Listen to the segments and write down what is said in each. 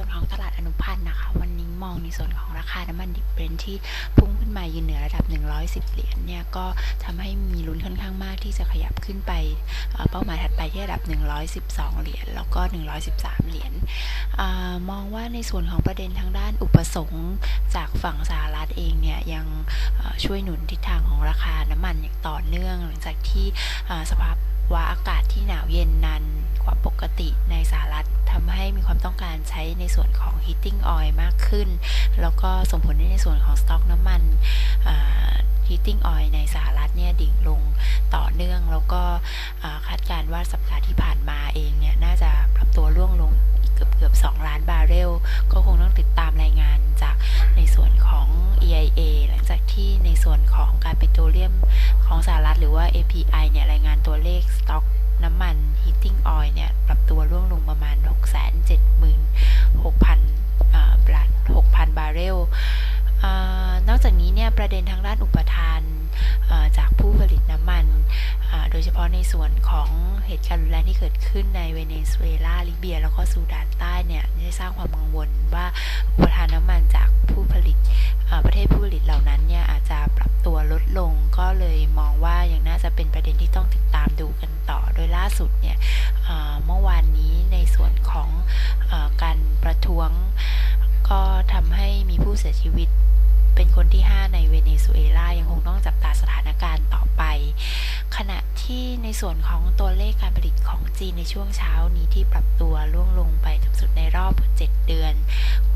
ส่วนของตลาดอนุพันธ์นะคะ วันนี้มองในส่วนของราคาน้ำมันดิบเบรนท์ที่พุ่งขึ้นมายืนเหนือระดับ 110 เหรียญเนี่ยก็ทำให้มีลุ้นค่อนข้างมากที่จะขยับขึ้นไปเป้าหมายถัดไปที่ระดับ 112 เหรียญแล้วก็ 113 เหรียญอมองว่าในส่วนของประเด็นทางด้านอุปสงค์จากฝั่งสหรัฐเองเนี่ยยังช่วยหนุนทิศทางของราคาน้ำมันอย่างต่อเนื่อง หลังจากที่สภาพว่าอากาศที่หนาวเย็นนานกว่าปกติในสหรัฐทำให้ ต้องการใช้ในส่วนของ heating oil มากขึ้น แล้วก็ส่งผลให้ในส่วนของสต็อกน้ำมัน heating oil ในสหรัฐเนี่ยดิ่งลงต่อเนื่อง แล้วก็คาดการณ์ว่าสัปดาห์ที่ผ่านมาเองเนี่ยน่าจะปรับตัวร่วงลงเกือบเกือบ2ล้านบาร์เรล ก็คงต้องติดตามรายงานจากในส่วนของ EIA หลังจากที่ในส่วนของการปิโตรเลียมของสหรัฐหรือว่า API เนี่ยรายงานตัวเลขสต็อกน้ำมัน heating oil เนี่ยปรับตัว อกจากนี้เนี่ยประเด็นทางด้านอุปทานจากผู้ผลิตน้ำมัน โดยเฉพาะในส่วนของเหตุการณ์รุนแรงที่เกิดขึ้นในเวเนซุเอลา ลิเบีย แล้วก็ซูดานใต้เนี่ยได้สร้างความกังวลว่าอุปทานน้ำมันจากผู้ผลิตประเทศผู้ผลิตเหล่านั้นเนี่ยอาจจะปรับตัวลดลง ก็เลยมองว่ายังน่าจะเป็นประเด็นที่ต้องติดตามดูกันต่อ โดยล่าสุดเนี่ยเมื่อวานนี้ในส่วนของอการประท้วงก็ทำให้มีผู้เสียชีวิต เป็นคนที่ 5 ในเวเนซุเอลายังคงต้องจับตาสถานการณ์ต่อไป ขณะที่ในส่วนของตัวเลขการผลิตของจีนในช่วงเช้านี้ที่ปรับตัวล่วงลงไปสุดในรอบ 7 เดือน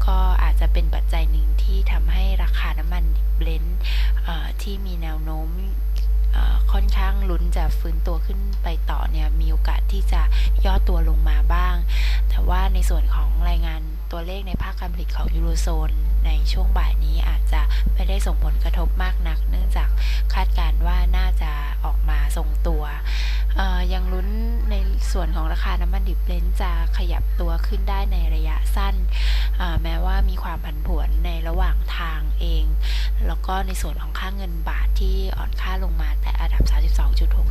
ก็อาจจะเป็นปัจจัยหนึ่งที่ทำให้ราคาน้ำมันเบลนด์ที่มีแนวโน้มค่อนข้างลุ้นจะฟื้นตัวขึ้นไป ส่วนของรายงานตัวเลขในภาคการผลิตของยูโรโซน ในช่วงบ่ายนี้อาจจะไม่ได้ส่งผลกระทบมากนัก เนื่องจากคาดการณ์ว่าน่าจะออกมาทรงตัวยังลุ้นในส่วนของราคาน้ำมันดิบเบนท์จะขยับตัวขึ้นได้ในระยะสั้น แม้ว่ามีความผันผวนในระหว่างทางเอง แล้วก็ในส่วนของค่าเงินบาทที่อ่อนค่าลงมาแต่ระดับ 32.6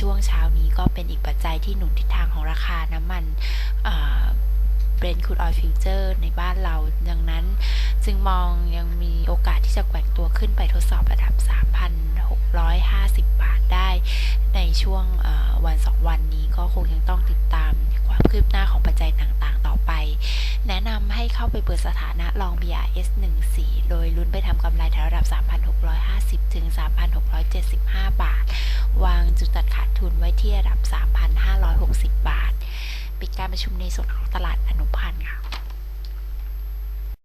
ช่วงเช้านี้ก็เป็นอีกปัจจัยที่หนุนทิศทางของราคาน้ำมันเบรนท์คูดออยล์ฟิวเจอร์ในบ้านเรา ดังนั้นจึงมองยังมีโอกาสที่จะแกว่งตัวขึ้นไปทดสอบระดับ 3,650 บาทได้ ในช่วงวันสองวันนี้ก็คงยังต้องติดตามความคืบหน้าของปัจจัยต่างๆ ต่อไป แนะนำให้เข้าไปเปิดสถานะลอง BRS 14 โดยลุ้นไปทำกำไรแถวระดับ 3,650 ประชุมในส่วนของตลาดอนุพันธ์ค่ะ